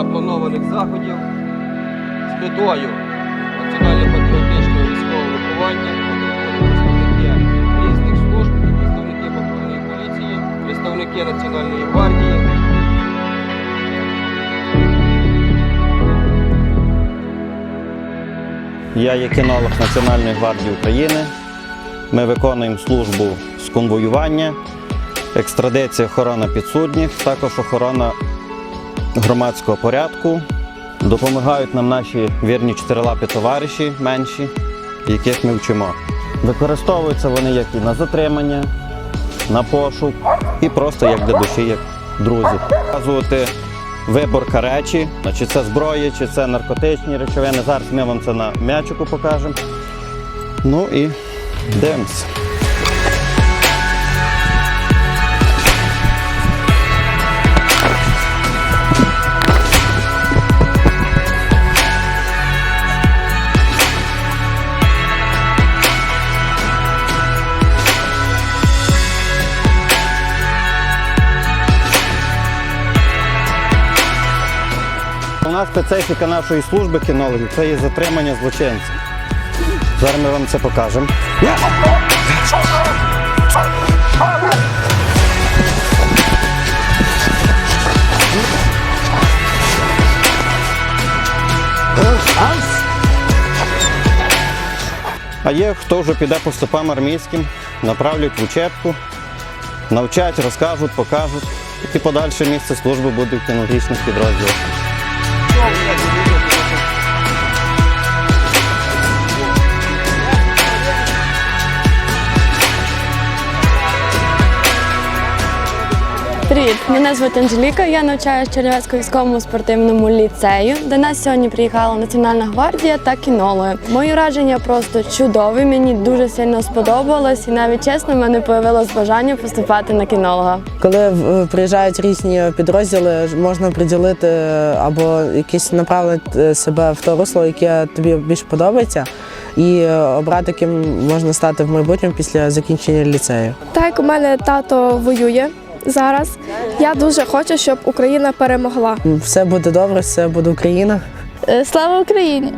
організованих заходів з метою національно-патріотичного військового виховання представники різних служб, представники патрульної поліції, представники Національної гвардії. Я є кінолог Національної гвардії України. Ми виконуємо службу з конвоювання, екстрадиція охорона підсудніх, також охорона громадського порядку. Допомагають нам наші вірні чотирилапі товариші менші, яких ми вчимо. Використовуються вони як і на затримання, на пошук, і просто як для душі, як друзі. Показувати виборка речі, чи це зброя, чи це наркотичні речовини. Зараз ми вам це на м'ячику покажемо. Ну і дивимося. Основна специфіка нашої служби кінологів це є затримання злочинців. Зараз ми вам це покажемо. А є хто вже піде по стопам армійським, направлять в учебку, навчать, розкажуть, покажуть. І подальше місце служби буде в кінологічних підрозділах. Morgan. Привіт, мене звуть Анжеліка. Я навчаюся в Чернівецькому військовому спортивному ліцею. До нас сьогодні приїхала Національна гвардія та кінологи. Мої враження просто чудові. Мені дуже сильно сподобалось, і навіть чесно, в мене появилось бажання поступати на кінолога. Коли е, приїжджають різні підрозділи, можна приділити або якесь направити себе в те русло, яке тобі більш подобається, і е, обрати, ким можна стати в майбутньому після закінчення ліцею. Так, у мене тато воює зараз. Я дуже хочу, щоб Україна перемогла. Все буде добре, все буде Україна. Слава Україні!